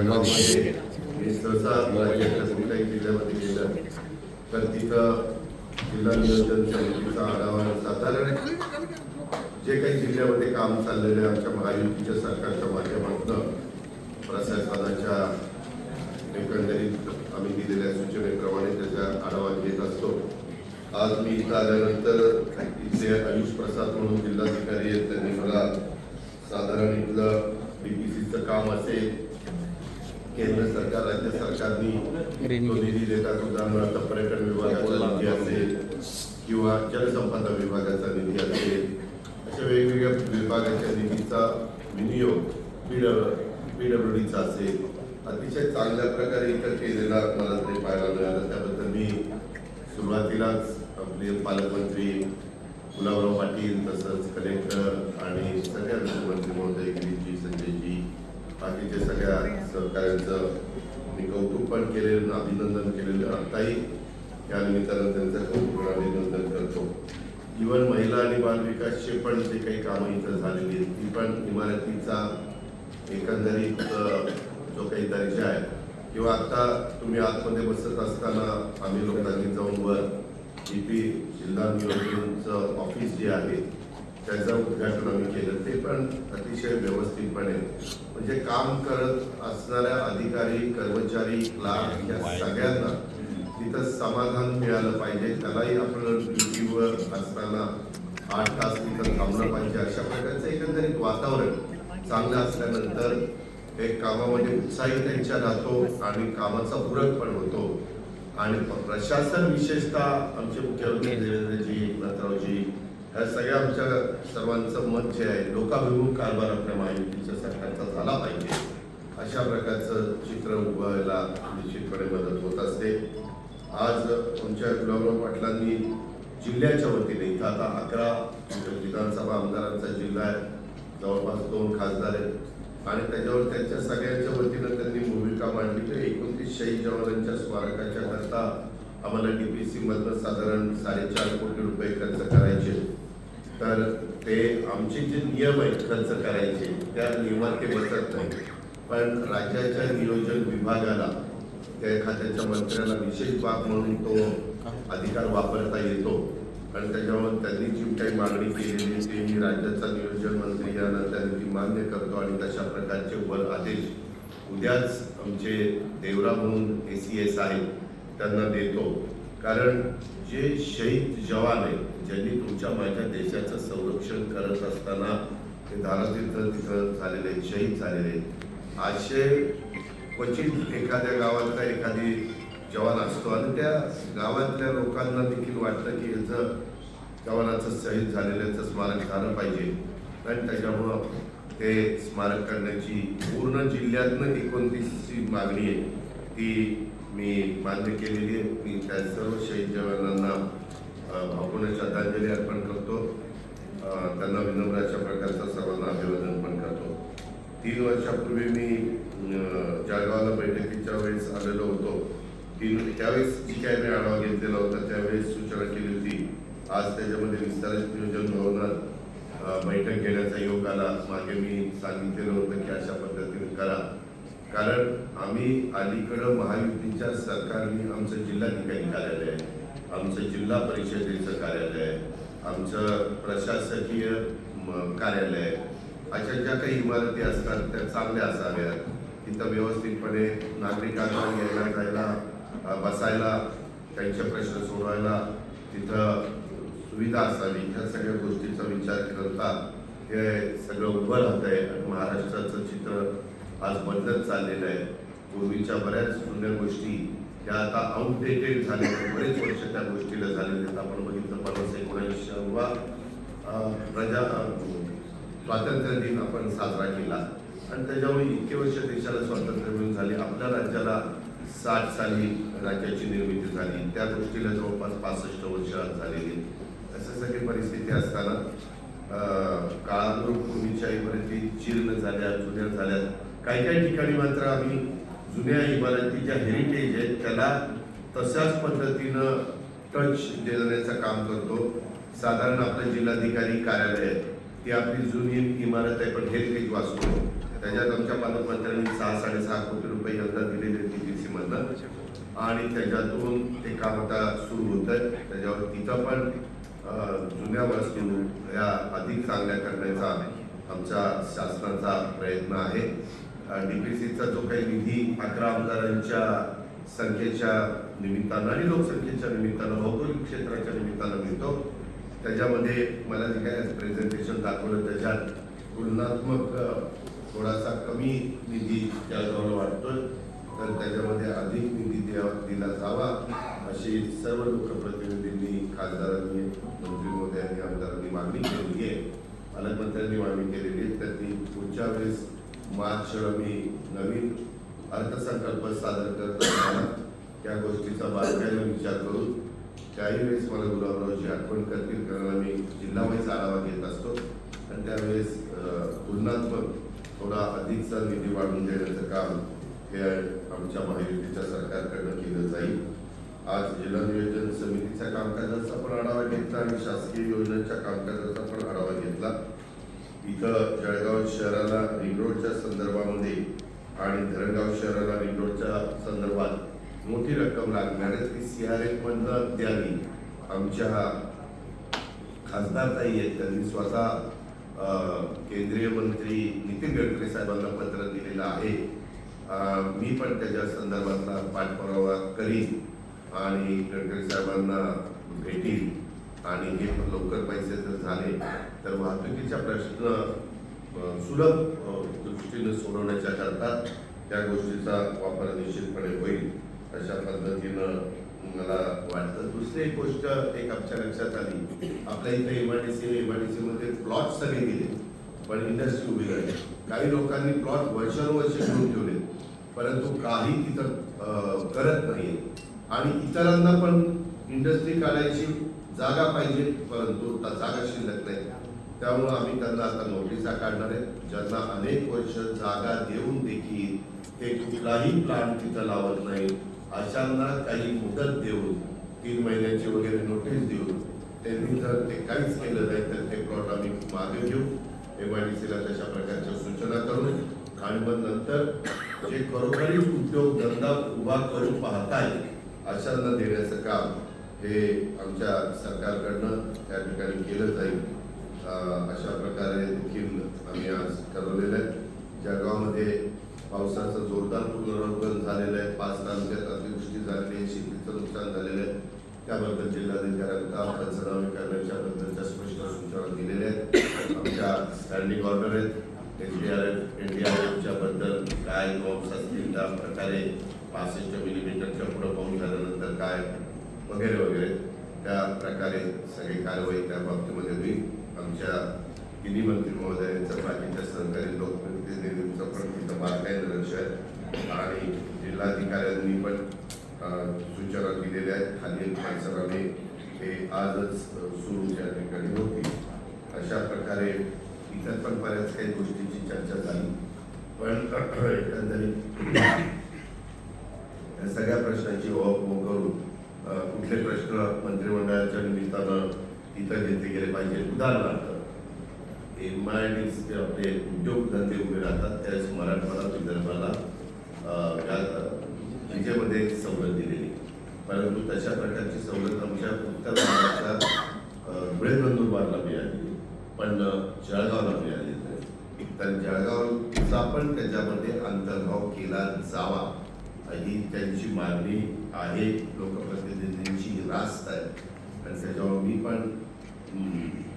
जळगावमध्ये मी सहसा राज्याच्या कुठल्याही जिल्ह्यामध्ये गेलं तर तिथं जिल्हा नियोजन समितीचा आढावा साधारण जे काही जिल्ह्यामध्ये काम चाललेलं आहे आमच्या महायुतीच्या सरकारच्या माध्यमातून प्रशासनाच्या एकंदरीत आम्ही दिलेल्या सूचनेप्रमाणे त्याचा आढावा घेत असतो. आज मी इथं आल्यानंतर इथले आयुष प्रसाद म्हणून जिल्हाधिकारी आहेत त्यांनी मला साधारण इथलं बीपीसीचं काम असेल केंद्र सरकार राज्य सरकारनी तो निधी देतात उदाहरणार्थ पर्यटन विभागाचा निधी असेल किंवा जलसंपदा विभागाचा निधी असेल अशा वेगवेगळ्या विभागाच्या निधीचा विनियोग पीडब्ल्यू डीचा असेल. अतिशय चांगल्या प्रकारे इथं केलेला मला ते पाहायला मिळालं. त्याबद्दल मी सुरुवातीलाच आपले पालकमंत्री गुलाबराव पाटील तसंच कलेक्टर आणि सगळ्या मुख्यमंत्री महोदय गिरीजी संजयजी बाकीच्या सगळ्या सहकाऱ्यांचं मी कौतुक पण केलेलं अभिनंदन केलेलं. आत्ताही या निमित्तानं त्यांचं कौतुक अभिनंदन करतो. इवन महिला आणि बालविकासचे पण जे काही कामं इथं झालेली आहेत ती पण इमारतीचा एकंदरीत जो काही दर्जा आहे किंवा आता तुम्ही आतमध्ये बसत असताना आम्ही लोकांनी जाऊन वर पी जिल्हा नियोजनचं ऑफिस जे आहे त्याचं उद्घाटन आम्ही केलं. ते पण अतिशय व्यवस्थितपणे म्हणजे काम करत असणाऱ्या अधिकारी कर्मचारी क्लार्क या सगळ्यांना तिथं समाधान मिळालं पाहिजे. त्यालाही आपण ड्युटीवर असताना आठ तास तिथं थांबलं पाहिजे. अशा प्रकारचं एकंदरीत वातावरण चांगलं असल्यानंतर एक कामामध्ये उत्साही त्यांच्या राहतो आणि कामाचा पूरक पण होतो. आणि प्रशासन विशेषतः आमचे मुख्यमंत्री देवेंद्रजी एकनाथरावजी ह्या सगळ्या आमच्या सर्वांचं मत जे आहे लोकाभिमुख कारभार आपल्या महायुतीच्या सरकारचा झाला पाहिजे. अशा प्रकारचं चित्र उभारायला निश्चितपणे मदत होत असते. आज आमच्या गुलाबराव पाटलांनी जिल्ह्याच्या वतीने इथं आता अकरा विधानसभा आमदारांचा जिल्हा आहे. जवळपास दोन खासदार आहेत. आणि त्याच्यावर त्यांच्या सगळ्यांच्या वतीनं त्यांनी भूमिका मांडली. तर एकोणतीस शहीद जवानांच्या स्मारकाच्या करता आम्हाला डी पी सीमधनं साधारण साडेचार कोटी रुपये खर्च करायचे. तर ते आमचे जे नियम आहेत खर्च करायचे त्या नियमात ते बसत नाही पण राज्याच्या नियोजन विभागाला त्या खात्याच्या मंत्र्याला विशेष बाब म्हणून तो अधिकार वापरता येतो. आणि त्याच्यावर त्यांनी जी काही मागणी केलेली ती मी राज्याचा नियोजन मंत्री यांना त्यांनी ती मान्य करतो आणि तशा प्रकारचे वर आदेश उद्याच आमचे देवरा म्हणून ए सी एस आहे त्यांना देतो. कारण जे शहीद जवान आहेत ज्यांनी तुमच्या माझ्या देशाचं संरक्षण करत असताना ते धारातीर्थ तिथं झालेले आहेत, शहीद झालेले आहेत. असे क्वचित एखाद्या गावातला एखादी जवान असतो आणि त्या गावातल्या लोकांना देखील वाटतं की याचं जवानाचं शहीद झालेल्याचं स्मारक झालं पाहिजे आणि त्याच्यामुळं ते स्मारक करण्याची पूर्ण जिल्ह्यातनं एकोणतीसची मागणी आहे ती मी मान्य केलेली आहे. मी त्या सर्व शहीद जवानांना भावपूर्ण श्रद्धांजली अर्पण करतो. त्यांना विनम्र अशा प्रकारचं सर्वांना अभिवादन पण करतो. तीन वर्षापूर्वी मी जळगावला बैठकीच्या वेळेस आलेलो होतो. तीन त्यावेळेस जी काही मी आढावा घेतलेला होता त्यावेळेस सूचना केली होती. आज त्याच्यामध्ये विस्तारित नियोजन भवनात बैठक घेण्याचा योग आला. मागे मी सांगितलेलं होतं की अशा पद्धतीने करा. कारण आम्ही अलीकडं महायुतीच्या सरकारने आमचं जिल्हाधिकारी कार्यालय आहे आमचं जिल्हा परिषदेचं कार्यालय आहे आमचं प्रशासकीय कार्यालय अशा ज्या काही इमारती असतात त्या चांगल्या असाव्यात. तिथं व्यवस्थितपणे नागरिकांना यायला जायला बसायला त्यांचे प्रश्न सोडवायला तिथं सुविधा असावी. ह्या सगळ्या गोष्टीचा विचार करता हे सगळं उभं राहत आहे आणि महाराष्ट्राचं चित्र आज बदलत चाललेलं आहे. पूर्वीच्या बऱ्याच जुन्या गोष्टी त्या आता आउटडेटेड झालेल्या बरेच वर्ष त्या गोष्टीला झालेले आहेत. आपण बघितलं पन्नास एकोणऐंशीवा अं, प्रजा स्वातंत्र्य दिन आपण साजरा केला. आणि त्याच्यामुळे इतके वर्ष देशाला स्वातंत्र्य मिळून झाले. आपल्या राज्याला साठ साली राज्याची निर्मिती झाली. त्या गोष्टीला जवळपास पासष्ट वर्ष झालेली आहेत. सगळी परिस्थिती असताना अं, काळानुरूप पूर्वीच्या इमारती जीर्ण झाल्या जुन्या झाल्या. काही काही ठिकाणी मात्र आम्ही जुन्या इमारती ज्या हेरिटेज आहेत. त्याला तशाच पद्धतीनं टच देण्याचं काम करतो. साधारण आपलं जिल्हाधिकारी कार्यालय आहे ती आपली जुनी इमारत आहे पण हेरिटेज वाचतो त्याच्यात आमच्या पालकमंत्र्यांनी सहा साडेसहा कोटी रुपये यंदा दिलेले टीपीसी मधनं. आणि त्याच्यातून ते काम आता सुरू होत आहे त्याच्यावर तिथं पण जुन्या वस्तू या अधिक चांगल्या करण्याचा आमच्या शासनाचा प्रयत्न आहे. डीपीसीचा जो काही निधी अकरा आमदारांच्या संख्येच्या निमित्तानं आणि लोकसंख्येच्या निमित्तानं भौगोलिक क्षेत्राच्या निमित्तानं मिळतो. त्याच्यामध्ये मला जे काय प्रेझेंटेशन दाखवलं त्याच्यात तुलनात्मक थोडासा कमी निधी जळगावला वाटतोय तर त्याच्यामध्ये अधिक निधी द्या दिला जावा अशी सर्व लोकप्रतिनिधींनी खासदारांनी मंत्री महोदयांनी आमदारांनी मागणी केलेली आहे. पालकमंत्र्यांनी मागणी केलेली आहे. तर ती पुढच्या वेळेस मी नवीन अर्थसंकल्प सादर करत असताना त्या गोष्टीचा बारकाईने विचार करून काही वेळेस मला गुलाबरावची आठवण करतील कारण आम्ही जिल्हावाईज आढावा घेत असतो. आणि त्यावेळेस तुलनात्मक थोडा अधिकचा निधी वाढवून देण्याचं काम हे आमच्या महायुतीच्या सरकारकडनं केलं जाईल. आज जिल्हा नियोजन समितीच्या कामकाजाचा पण आढावा घेतला आणि शासकीय योजनांच्या कामकाजाचा पण आढावा घेतला. इथं जळगाव शहराला रिंग रोडच्या संदर्भामध्ये आणि धरणगाव शहराला रिंग रोडच्या संदर्भात मोठी रक्कम लागणार आहे. ती सी आर एफ मधनं द्यावी. आमच्या खासदार ताई आहेत. त्यांनी स्वतः केंद्रीय मंत्री नितीन गडकरी साहेबांना पत्र दिलेलं आहे. मी पण त्याच्या संदर्भातला पाठपुरावा करीन आणि गडकरी साहेबांना भेटील आणि हे लवकर पैसे जर झाले तर वाहतुकीचा प्रश्न सुलभ दृष्टीने सोडवण्याच्या करता त्या गोष्टीचा वापर निश्चितपणे होईल. अशा पद्धतीनं मला वाटतं. दुसरी एक गोष्ट एक आमच्या लक्षात आली. आपल्या इथे एमआयडीसी एमआयडीसी मध्ये प्लॉट सगळे दिले पण इंडस्ट्री उभी राहिली. काही लोकांनी प्लॉट वर्षानुवर्षे घेऊन ठेवले परंतु काही तिथं करत नाही आणि इतरांना पण इंडस्ट्री काढायची जागा पाहिजे परंतु त्या जागा शिल्लक नाही. त्यामुळं आम्ही त्यांना आता नोटिसा काढणार आहे. ज्यांना अनेक वर्ष जागा देऊन देखील ते कुठलाही प्लांट तिथं लावत नाही अशांना काही मुदत देऊन तीन महिन्याची वगैरे नोटीस देऊन त्यांनी जर ते काहीच केलं नाही तर ते प्लॉट आम्ही मागे घेऊ. एम आय डी सीला तशा प्रकारच्या सूचना करू आणि मग नंतर जे खरोखरी उद्योग धंदा उभा करून पाहताय अशांना देण्याचं काम हे आमच्या सरकारकडनं त्या ठिकाणी केलं जाईल. अशा प्रकारे देखील आम्ही आज ठरवलेलं आहे. जळगावमध्ये पावसाचं जोरदार पुनरावलोकन झालेलं आहे पाच तालुक्यात अतिवृष्टी झालेली आहे शेतीचं नुकसान झालेलं आहे त्याबद्दल जिल्हाधिकाऱ्यांना पंचनामे करण्याच्या बद्दलच्या स्पष्ट सूचना दिलेल्या आहेत. आमच्या स्टँडिंग ऑर्डर आहेत. N D R F N D R एफच्या बद्दल काय नॉर्म्स असतील त्या प्रकारे पासष्ट मिलीमीटरच्या पुढं पाऊस झाल्यानंतर काय वगैरे वगैरे. त्या प्रकारे सगळी कारवाई त्या बाबतीमध्ये होईल. आमच्या तिन्ही मंत्री महोदयांचं बाकीच्या सहकारी लोकप्रतिनिधींचं पण तिथं बारकाईनं लक्ष आहे आणि जिल्हाधिकाऱ्यांनी पण सूचना दिलेल्या आहेत. खाली परिसराने हे आजच सुरू त्या ठिकाणी होती. अशा प्रकारे इतर पण बऱ्याच काही गोष्टींची चर्चा झाली. पण एकंदरीत या सगळ्या प्रश्नांची ओळख करून अ, कुठले प्रश्न मंत्रिमंडळाच्या निमित्तानं इथं घेतले गेले पाहिजे. उदाहरणार्थ एम आय डी आपले उद्योगधंदे उभे राहतात त्यावेळेस मराठवाडा विदर्भाला विजेमध्ये सवलत दिलेली. परंतु तशा प्रकारची सवलत आमच्या उत्तर भारताच्या अ, धुळे नंदुरबारला मिळाली. पण जळगावला मिळाली नाही. तर जळगावचा पण त्याच्यामध्ये अंतर्भाव केला जावा ही त्यांची मागणी आहे लोकप्रतिनिधी त्रास आहे. आणि त्याच्यावर मी पण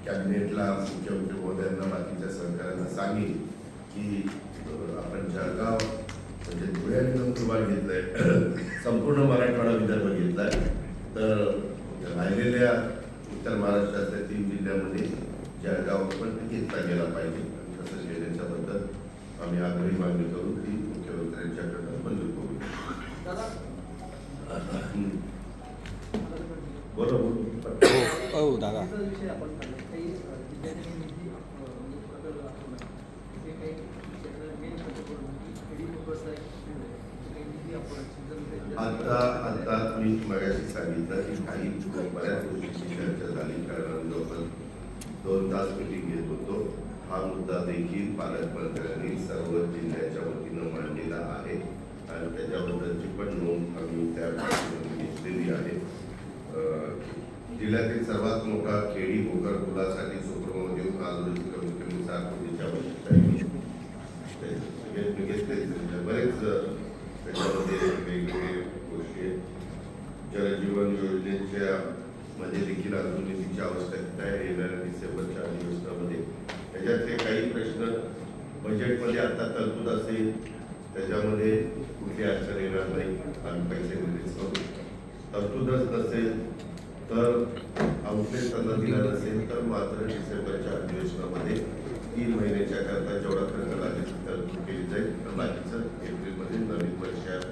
कॅबिनेटला मुख्यमंत्री महोदयांना बाकीच्या सरकारांना सांगेन की आपण जळगाव म्हणजे धुळे आणि नंदुरबार संपूर्ण मराठवाडा विदर्भ घेतलाय. तर राहिलेल्या उत्तर महाराष्ट्रातल्या तीन जिल्ह्यामध्ये जळगाव पण घेतला गेला पाहिजे. आणि तसं घेण्याच्याबद्दल आम्ही आग्रही मागणी करू ती मुख्यमंत्र्यांच्याकडनं मंजूर करू दादा हम्म. बोला बोला हो हो दादा त्याचा विषय आपण काढला. काही अ, विद्यार्थ्यांनी निधी अ, म्हणजे प्रकल्प दाखवला. ते काही क्षेत्र main प्रकल्प म्हणजे खेडी लोकच आहे. काही निधी आपण जर- आता आता मी मगाशी सांगितलं की काही बऱ्याच गोष्टीची चर्चा झाली कारण जवळ दोन तास मिटिंग घेत होतो. हा मुद्दा देखील पालकमंत्र्यांनी सर्व जिल्ह्याच्या वतीनं मांडलेला आहे. आणि त्याच्याबद्दलची पण नोंद आम्ही त्या घेतलेली आहे. जिल्ह्यातील सर्वात मोठा खेडी भोकर पुलासाठी सुप्रमो देऊन आज रोजी कमीत कमी सात कोटीची आवश्यकता आहे ते सगळे मी घेतले म्हणजे बरेच अं, त्याच्यामध्ये वेगवेगळे गोष्टी आहेत जलजीवन योजनेच्या मध्ये देखील अजून निधीची आवश्यकता आहे येणाऱ्या डिसेंबरच्या अधिवेशनामध्ये त्याच्यातले काही प्रश्न बजेटमध्ये आता तरतूद असेल त्याच्यामध्ये कुठली अडचण येणार नाही आम्ही पैसे रिलीज करू तरतूदच नसेल तर आउटलेट त्यांना दिला नसेल तर मात्र डिसेंबरच्या अधिवेशनामध्ये तीन महिन्याच्या करता जेवढा खर्च लागेल ती तरतूद केली जाईल तर बाकीचं एप्रिलमध्ये नवीन वर्षात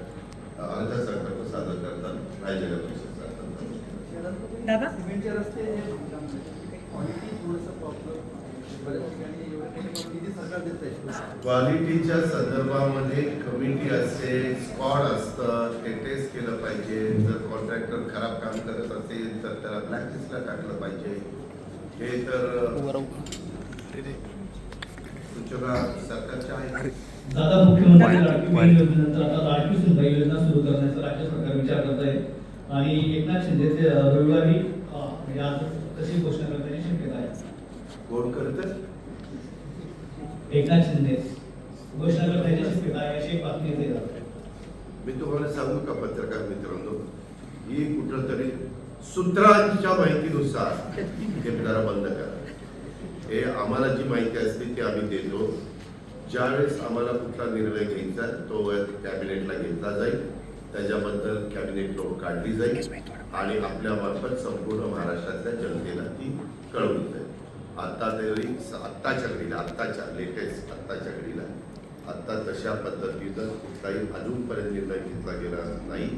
अर्थसंकल्प सादर करतात राहिलेल्या पैशाचा अर्थसंकल्प दादा? सिमेंटचे रस्ते हे क्वालिटी थोडंसं प्रॉब्लेम बऱ्याच ठिकाणी एवढं सरकार देत आहे. क्वालिटीच्या संदर्भामध्ये कमिटी असते स्पॉट असतं ते टेस्ट केलं पाहिजे. जर कॉन्ट्रॅक्टर खराब काम करत असेल तर त्याला ब्लॅकलिस्टला टाकलं पाहिजे. हे तर सूचना सरकारच्या आहेत. दादा मुख्यमंत्री योजनेनंतर आता योजना सुरू करण्याचा राज्य सरकार विचार करत आहे आणि एकनाथ शिंदे ते अ, रविवारी म्हणजे आज कशी घोषणा करण्याची शक्यता आहे. कोण करतं? एकनाथ शिंदे. घोषणा करण्याची शक्यता आहे अशी बातमी येते. मी तुम्हाला सांगू का पत्रकार मित्रांनो? ही कुठं तरी सूत्रांच्या माहितीनुसार जरा बंद करा. हे आम्हाला जी माहिती असते ती आम्ही देतो. ज्यावेळेस आम्हाला कुठला निर्णय घ्यायचा तो कॅबिनेटला घेतला जाईल. त्याच्याबद्दल कॅबिनेट नोट काढली जाईल आणि आपल्या मार्फत संपूर्ण महाराष्ट्रातल्या जनतेला ती कळवली जाईल आता तरी आत्ताच्या घडीला आत्ताच्या लेटेस्ट आत्ताच्या घडीला आत्ता तशा पद्धतीनं कुठलाही अजूनपर्यंत निर्णय घेतला गेला नाही.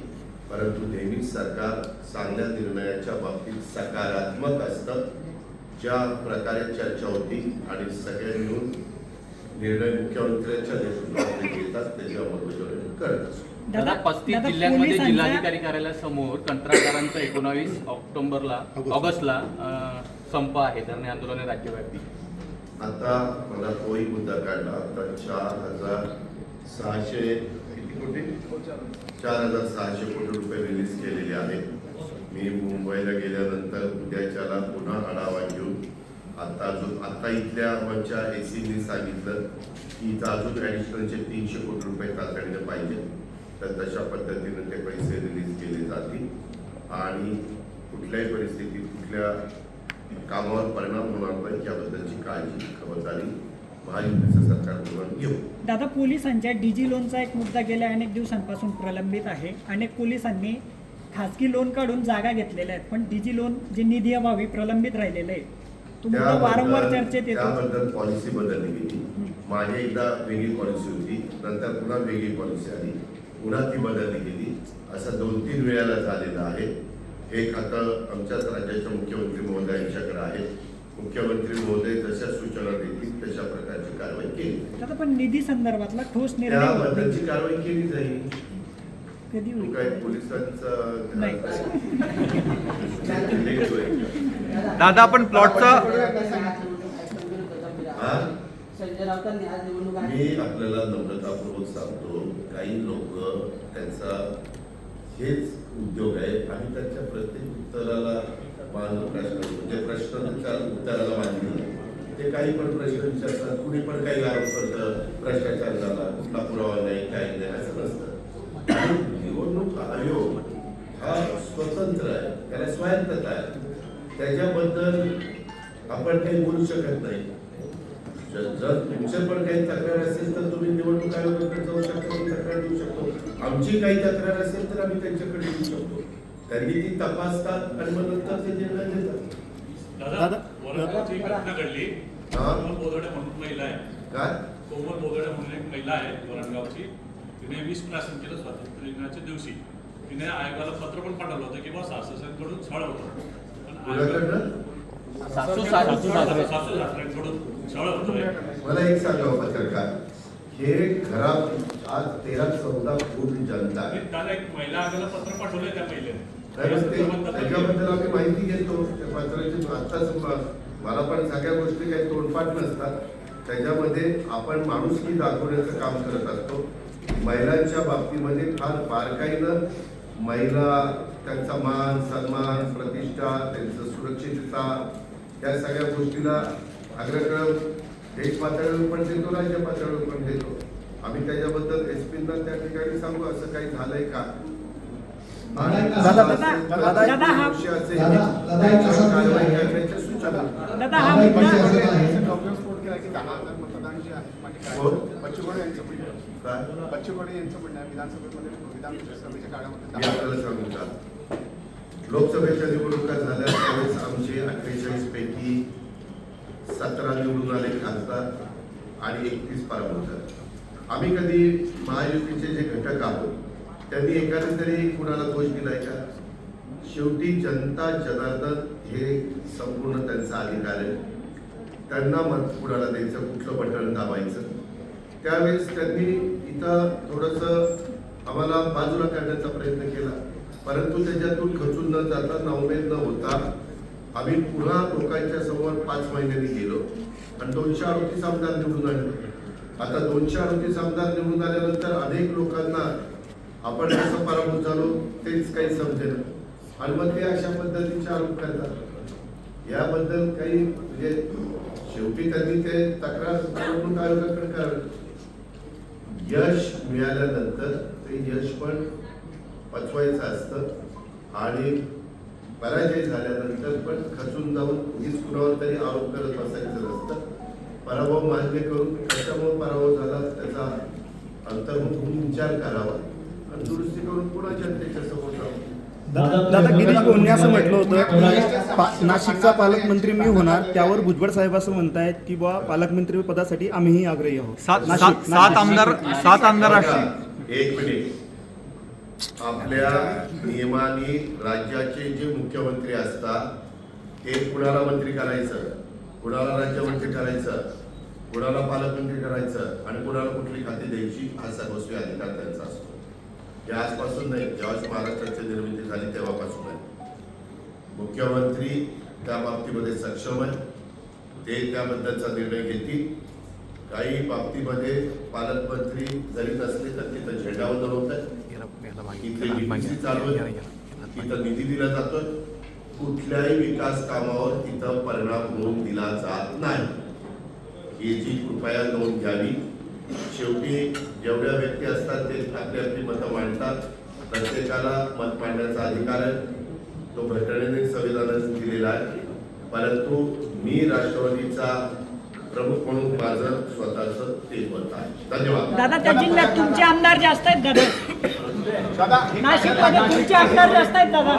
परंतु नेहमीच सरकार चांगल्या निर्णयाच्या बाबतीत सकारात्मक असतं. ज्या प्रकारे चर्चा होती आणि सगळे मिळून निर्णय मुख्यमंत्र्यांच्या नेतृत्वाखाली घेतात त्याची अंमलबजावणी करत असतो. दादा पस्तीस दादा, जिल्ह्यांमध्ये पोलिसांचा- जिल्हाधिकारी कार्यालयासमोर कंत्राटदारांचा एकोणावीस ऑक्टोबरला ऑगस्टला अं, संप आहे धरणे आंदोलन आहे राज्यव्यापी. आता मला तोही मुद्दा काढला आता चार हजार सहाशे किती कोटी? चार हजार सहाशे कोटी रुपये रिलीज केलेले आहेत. मी मुंबईला गेल्यानंतर उद्याच्याला पुन्हा आढावा घेऊन आता अजून आता इथल्या आमच्या ए सीने सांगितलं की इथं अजून ॲडिशनलचे तीनशे कोटी रुपये तातडीने पाहिजे. तर तशा पद्धतीने ते पैसे रिलीज केले जातील. आणि कुठल्याही परिस्थितीत कुठल्या कामावर परिणाम होणार नाही याबद्दलची काळजी खबरदारी महायुतीचं सरकार म्हणून घेऊ. दादा पोलिसांच्या डीजी लोनचा एक मुद्दा गेल्या अनेक दिवसांपासून प्रलंबित आहे. अनेक पोलिसांनी खासगी लोन काढून जागा घेतलेल्या आहेत पण डीजी लोन जे निधी अभावी प्रलंबित राहिलेलं आहे तो मुद्दा वारंवार चर्चेत येतो. त्याबद्दल पॉलिसी बदलली गेली. मागे एकदा वेगळी पॉलिसी होती नंतर पुन्हा वेगळी पॉलिसी आली. पुन्हा ती बदलली गेली असं दोन तीन वेळाला झालेलं आहे हे खातं आमच्याच राज्याच्या मुख्यमंत्री महोदयांच्याकडे आहे मुख्यमंत्री महोदय जशा सूचना देतील तशा प्रकारची कारवाई केली पण निधी संदर्भातला ठोस. त्याबद्दलची कारवाई केली जाईल पोलिसांचं. दादा आपण प्लॉटचा? संजय राऊतांनी आज निवडणूक मी आपल्याला नम्रतापूर्वक सांगतो काही लोक त्यांचा हेच उद्योग आहे आणि त्यांच्या प्रत्येक उत्तराला मान प्रश्न म्हणजे प्रश्नांच्या उत्तराला मान्य ते काही पण प्रश्न विचारतात कुणी पण काही आरोप करतं भ्रष्टाचार झाला कुठला पुरावा नाही काही नाही असं नसतं. निवडणूक आयोग हा स्वतंत्र आहे त्याला स्वायत्तता आहे. त्याच्याबद्दल आपण काही बोलू शकत नाही. जर तुमचे पण काही तक्रार असेल तर तुम्ही निवडणूक आयोगाकडे जाऊ शकता तक्रार देऊ शकतो. आमची काही तक्रार असेल तर आम्ही त्यांच्याकडे देऊ शकतो. त्यांनी ती तपासतात आणि मग नंतर ते निर्णय देतात. दादा घटना घडली हा. बोदडे म्हणून महिला आहे. काय? कोमल बोदडे म्हणून एक महिला आहे वरणगावची. तिने वीस प्राशन केलं स्वातंत्र्य दिनाच्या दिवशी तिने आयोगाला पत्र पण पाठवलं होतं की बा सासऱ्यांकडून छळ होतो. पण मला एक सांगा पत्रकार. हे घरात आज तेरा चौदा कोटी जनता त्याच्याबद्दल आम्ही माहिती घेतो. त्या पत्राची आत्ताच मला पण सगळ्या गोष्टी काही तोंडपाठ नसतात. त्याच्यामध्ये आपण माणुसकी दाखवण्याचं काम करत असतो. महिलांच्या बाबतीमध्ये फार बारकाईनं महिला त्यांचा मान सन्मान प्रतिष्ठा त्यांचं सुरक्षितता या सगळ्या गोष्टीला अग्रक्रम देश पातळीवर पण देतो राज्य पातळीवर पण देतो. आम्ही त्याच्याबद्दल एस पींना त्या ठिकाणी सांगू असं काही झालंय का? हा- दोषी असेल, दादा, दादा, एक त्याच्यावर असं- कारवाई करण्याच्या सूचना. दादा हा मुद्दा गौरवस्फोट केला की दहा हजार मतदान जे आहे म्हणजे हो. काय? बच्चू कडू यांचं म्हणणं विधानसभेमध्ये विधानसभेच्या काळामध्ये मी दहा आपल्याला सांगू का लोकसभेच्या निवडणुका झाल्या त्यावेळेस आमचे अठ्ठेचाळीस पैकी सतरा निवडून आले खासदार आणि एकतीस पराभूत झाले आम्ही कधी महायुतीचे जे घटक आहोत त्यांनी एखाद्या तरी कुणाला दोष दिलाय का? शेवटी जनता जनार्दन हे संपूर्ण त्यांचा अधिकार आहे. त्यांना मत कुणाला द्यायचं कुठलं बटन दाबायचं? त्यावेळेस त्यांनी इथं थोडंसं आम्हाला बाजूला काढण्याचा प्रयत्न केला. परंतु त्याच्यातून खचून न जाता नावमेद न होता आम्ही पुन्हा लोकांच्या समोर पाच महिन्यांनी गेलो. आणि दोनशे अडतीस आमदार निवडून आले. आता दोनशे अडतीस आमदार निवडून आल्यानंतर अनेक लोकांना आपण कसं पराभूत झालो तेच काही समजेल आणि मग ते अशा पद्धतीचे आरोप करतात. याबद्दल काही म्हणजे शेवटी त्यांनी ते तक्रार निवडणूक आयोगाकडे करावी यश मिळाल्यानंतर ते यश पण पचवायचं असतं. आणि पराजय झाल्यानंतर पण खचून जाऊन उगीच कुणावर तरी आरोप करत बसायचं नसतं. पराभव मान्य करून कशामुळे पराभव झाला त्याचा अंतर्मुख होऊन विचार करावा. आणि दुरुस्ती करून पुन्हा जनतेच्या समोर जावं? दादा गिरीश भाऊंनी असं म्हटलं होतं? की नाशिकचा पालकमंत्री मी होणार त्यावर भुजबळ साहेब असं म्हणतायत की बा पालकमंत्री पदासाठी आम्हीही आग्रही आहोत. सात आमदार सात आमदार एक मिनिट. आपल्या नियमाने राज्याचे जे मुख्यमंत्री असतात ते कुणाला मंत्री करायचं? कुणाला राज्यमंत्री करायचं? कुणाला पालकमंत्री करायचं? आणि कुणाला कुठली खाती द्यायची? हा सर्वस्वी अधिकार त्यांचा असतो. हे आजपासून नाही जेव्हा महाराष्ट्राची निर्मिती झाली तेव्हापासून आहे मुख्यमंत्री त्या बाबतीमध्ये सक्षम आहे ते त्याबद्दलचा निर्णय घेतील. काही बाबतीमध्ये पालकमंत्री जरी नसले तर तिथं झेंडावंदन होत आहे निधी दिला जातोय. कुठल्याही विकास कामावर तिथं परिणाम होऊन दिला जात नाही. ही जी कृपया नोंद घ्यावी शेवटी जेवढ्या व्यक्ती असतात ते आपली आपली मतं मांडतात. प्रत्येकाला मत मांडण्याचा अधिकार आहे. तो घटनेने संविधानाने दिलेला आहे. परंतु मी राष्ट्रवादीचा प्रमुख म्हणून माझं स्वतःचं ते मत आहे. धन्यवाद. दादा त्या जिल्ह्यात तुमचे आमदार जास्त आहेत दादा नाशिकमध्ये तुमचे आमदार जास्त आहेत दादा.